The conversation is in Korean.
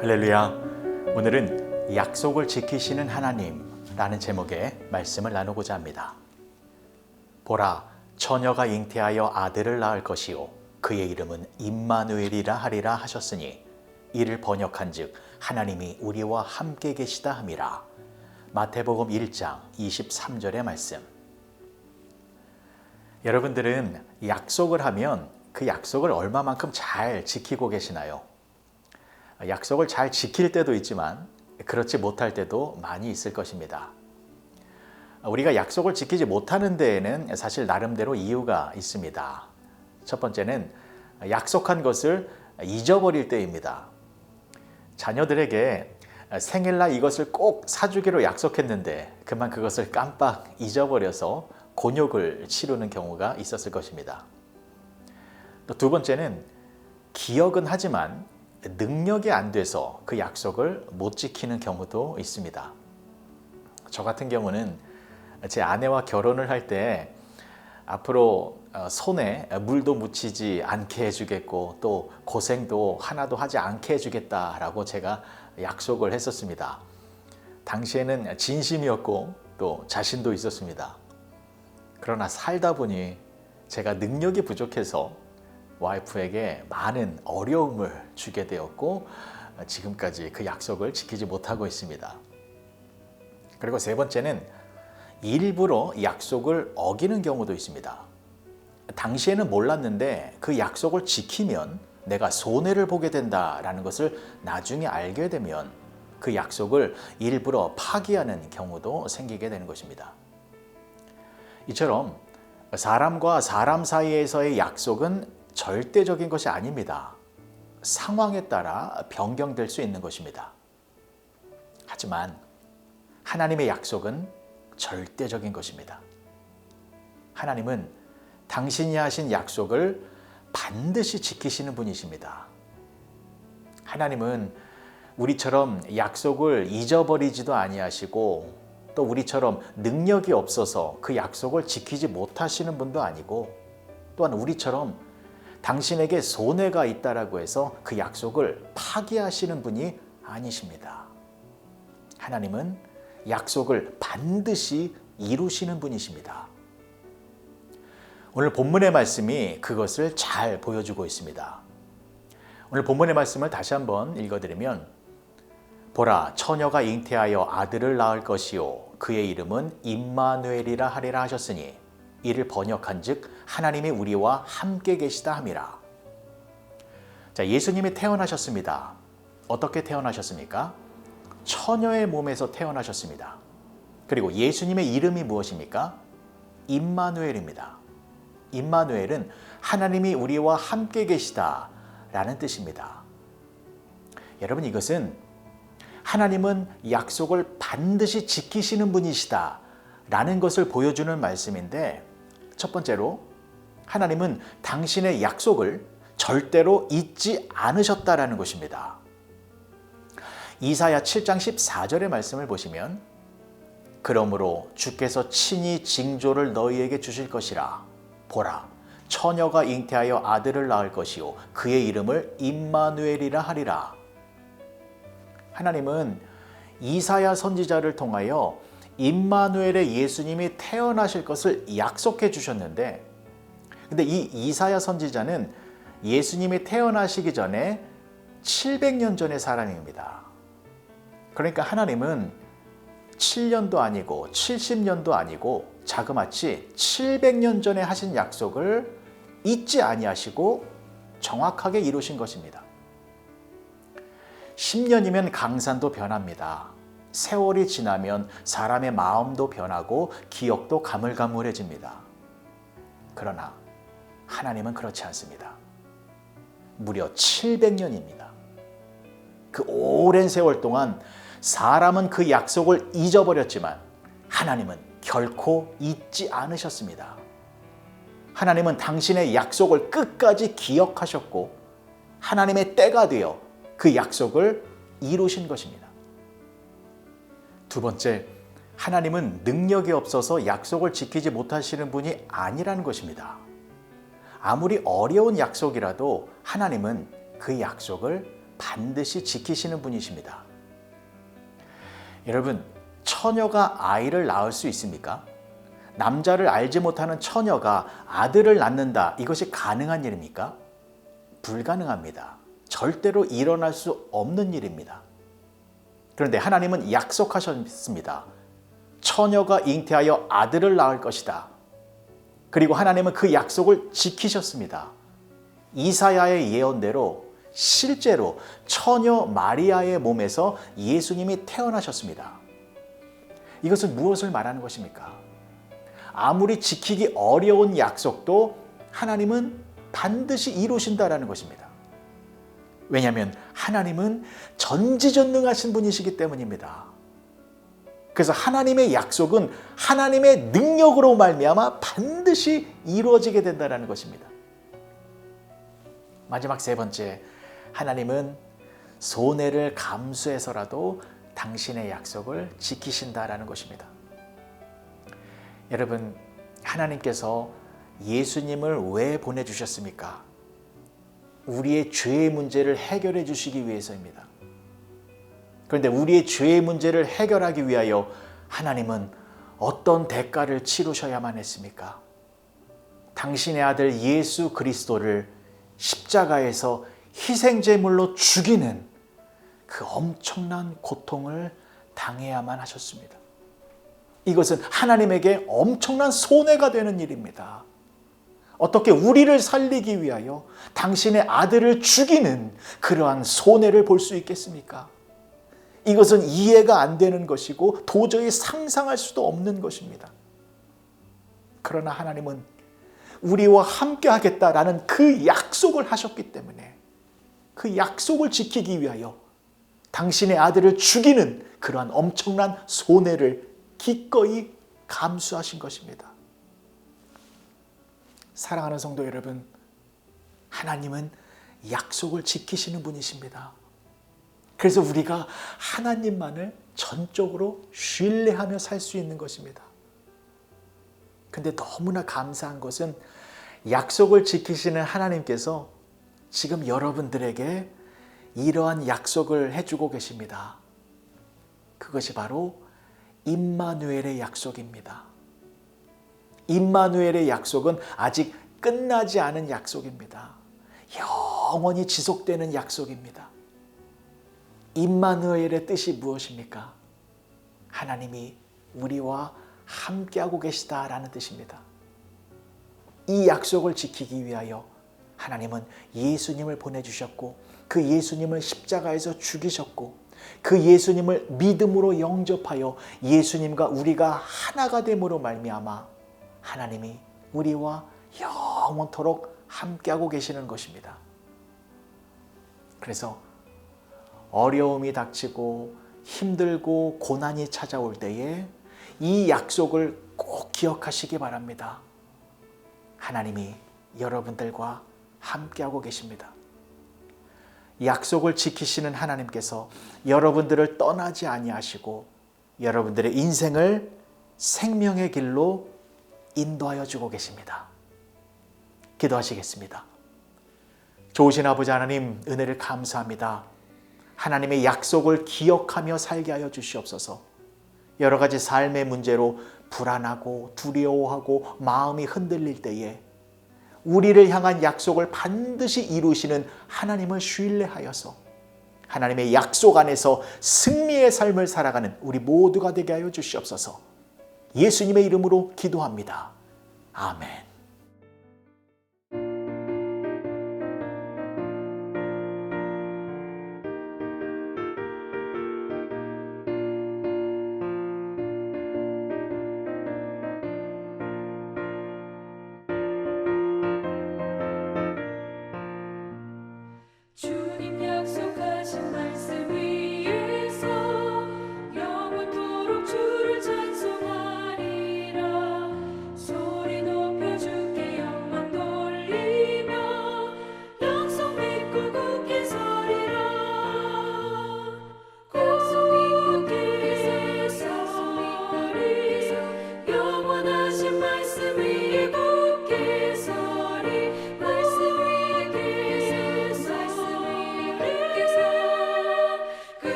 할렐루야. 오늘은 약속을 지키시는 하나님라는 제목의 말씀을 나누고자 합니다. 보라, 처녀가 잉태하여 아들을 낳을 것이요 그의 이름은 임마누엘이라 하리라 하셨으니 이를 번역한즉 하나님이 우리와 함께 계시다 함이라. 마태복음 1장 23절의 말씀. 여러분들은 약속을 하면 그 약속을 얼마만큼 잘 지키고 계시나요? 약속을 잘 지킬 때도 있지만 그렇지 못할 때도 많이 있을 것입니다. 우리가 약속을 지키지 못하는 데에는 사실 나름대로 이유가 있습니다. 첫 번째는 약속한 것을 잊어버릴 때입니다. 자녀들에게 생일날 이것을 꼭 사주기로 약속했는데 그만 그것을 깜빡 잊어버려서 곤욕을 치르는 경우가 있었을 것입니다. 또 두 번째는 기억은 하지만 능력이 안 돼서 그 약속을 못 지키는 경우도 있습니다. 저 같은 경우는 제 아내와 결혼을 할 때 앞으로 어, 손에 물도 묻히지 않게 해주겠고 또 고생도 하나도 하지 않게 해주겠다라고 제가 약속을 했었습니다. 당시에는 진심이었고 또 자신도 있었습니다. 그러나 살다 보니 제가 능력이 부족해서 와이프에게 많은 어려움을 주게 되었고 지금까지 그 약속을 지키지 못하고 있습니다. 그리고 세 번째는 일부러 약속을 어기는 경우도 있습니다. 당시에는 몰랐는데 그 약속을 지키면 내가 손해를 보게 된다라는 것을 나중에 알게 되면 그 약속을 일부러 파기하는 경우도 생기게 되는 것입니다. 이처럼 사람과 사람 사이에서의 약속은 절대적인 것이 아닙니다. 상황에 따라 변경될 수 있는 것입니다. 하지만 하나님의 약속은 절대적인 것입니다. 하나님은 당신이 하신 약속을 반드시 지키시는 분이십니다. 하나님은 우리처럼 약속을 잊어버리지도 아니하시고 또 우리처럼 능력이 없어서 그 약속을 지키지 못하시는 분도 아니고 또한 우리처럼 당신에게 손해가 있다라고 해서 그 약속을 파기하시는 분이 아니십니다. 하나님은 약속을 반드시 이루시는 분이십니다. 오늘 본문의 말씀이 그것을 잘 보여주고 있습니다. 오늘 본문의 말씀을 다시 한번 읽어드리면 보라 처녀가 잉태하여 아들을 낳을 것이요 그의 이름은 임마누엘이라 하리라 하셨으니 이를 번역한즉 하나님이 우리와 함께 계시다 함이라. 자, 예수님이 태어나셨습니다. 어떻게 태어나셨습니까? 처녀의 몸에서 태어나셨습니다. 그리고 예수님의 이름이 무엇입니까? 임마누엘입니다. 임마누엘은 하나님이 우리와 함께 계시다 라는 뜻입니다. 여러분 이것은 하나님은 약속을 반드시 지키시는 분이시다 라는 것을 보여주는 말씀인데 첫 번째로 하나님은 당신의 약속을 절대로 잊지 않으셨다라는 것입니다. 이사야 7장 14절의 말씀을 보시면 그러므로 주께서 친히 징조를 너희에게 주실 것이라 보라 처녀가 잉태하여 아들을 낳을 것이요 그의 이름을 임마누엘이라 하리라 하나님은 이사야 선지자를 통하여 임마누엘의 예수님이 태어나실 것을 약속해 주셨는데 근데 이 이사야 선지자는 예수님이 태어나시기 전에 700년 전의 사람입니다. 그러니까 하나님은 7년도 아니고 70년도 아니고 자그마치 700년 전에 하신 약속을 잊지 아니하시고 정확하게 이루신 것입니다. 10년이면 강산도 변합니다. 세월이 지나면 사람의 마음도 변하고 기억도 가물가물해집니다. 그러나 하나님은 그렇지 않습니다. 무려 700년입니다. 그 오랜 세월 동안 사람은 그 약속을 잊어버렸지만 하나님은 결코 잊지 않으셨습니다. 하나님은 당신의 약속을 끝까지 기억하셨고 하나님의 때가 되어 그 약속을 이루신 것입니다. 두 번째, 하나님은 능력이 없어서 약속을 지키지 못하시는 분이 아니라는 것입니다. 아무리 어려운 약속이라도 하나님은 그 약속을 반드시 지키시는 분이십니다. 여러분, 처녀가 아이를 낳을 수 있습니까? 남자를 알지 못하는 처녀가 아들을 낳는다. 이것이 가능한 일입니까? 불가능합니다. 절대로 일어날 수 없는 일입니다. 그런데 하나님은 약속하셨습니다. 처녀가 잉태하여 아들을 낳을 것이다. 그리고 하나님은 그 약속을 지키셨습니다. 이사야의 예언대로 실제로 처녀 마리아의 몸에서 예수님이 태어나셨습니다. 이것은 무엇을 말하는 것입니까? 아무리 지키기 어려운 약속도 하나님은 반드시 이루신다라는 것입니다. 왜냐하면 하나님은 전지전능하신 분이시기 때문입니다. 그래서 하나님의 약속은 하나님의 능력으로 말미암아 반드시 이루어지게 된다는 것입니다. 마지막 세 번째, 하나님은 손해를 감수해서라도 당신의 약속을 지키신다라는 것입니다. 여러분, 하나님께서 예수님을 왜 보내주셨습니까? 우리의 죄의 문제를 해결해 주시기 위해서입니다. 그런데 우리의 죄의 문제를 해결하기 위하여 하나님은 어떤 대가를 치르셔야만 했습니까? 당신의 아들 예수 그리스도를 십자가에서 희생제물로 죽이는 그 엄청난 고통을 당해야만 하셨습니다. 이것은 하나님에게 엄청난 손해가 되는 일입니다. 어떻게 우리를 살리기 위하여 당신의 아들을 죽이는 그러한 손해를 볼 수 있겠습니까? 이것은 이해가 안 되는 것이고 도저히 상상할 수도 없는 것입니다. 그러나 하나님은 우리와 함께 하겠다라는 그 약속을 하셨기 때문에 그 약속을 지키기 위하여 당신의 아들을 죽이는 그러한 엄청난 손해를 기꺼이 감수하신 것입니다. 사랑하는 성도 여러분, 하나님은 약속을 지키시는 분이십니다. 그래서 우리가 하나님만을 전적으로 신뢰하며 살 수 있는 것입니다. 근데 너무나 감사한 것은 약속을 지키시는 하나님께서 지금 여러분들에게 이러한 약속을 해주고 계십니다. 그것이 바로 임마누엘의 약속입니다. 임마누엘의 약속은 아직 끝나지 않은 약속입니다. 영원히 지속되는 약속입니다. 임마누엘의 뜻이 무엇입니까? 하나님이 우리와 함께하고 계시다라는 뜻입니다. 이 약속을 지키기 위하여 하나님은 예수님을 보내주셨고 그 예수님을 십자가에서 죽이셨고 그 예수님을 믿음으로 영접하여 예수님과 우리가 하나가 됨으로 말미암아 하나님이 우리와 영원토록 함께하고 계시는 것입니다. 그래서 어려움이 닥치고 힘들고 고난이 찾아올 때에 이 약속을 꼭 기억하시기 바랍니다. 하나님이 여러분들과 함께하고 계십니다. 약속을 지키시는 하나님께서 여러분들을 떠나지 아니하시고 여러분들의 인생을 생명의 길로 인도하여 주고 계십니다. 기도하시겠습니다. 좋으신 아버지 하나님 은혜를 감사합니다. 하나님의 약속을 기억하며 살게 하여 주시옵소서. 여러 가지 삶의 문제로 불안하고 두려워하고 마음이 흔들릴 때에 우리를 향한 약속을 반드시 이루시는 하나님을 신뢰하여서 하나님의 약속 안에서 승리의 삶을 살아가는 우리 모두가 되게 하여 주시옵소서. 예수님의 이름으로 기도합니다. 아멘.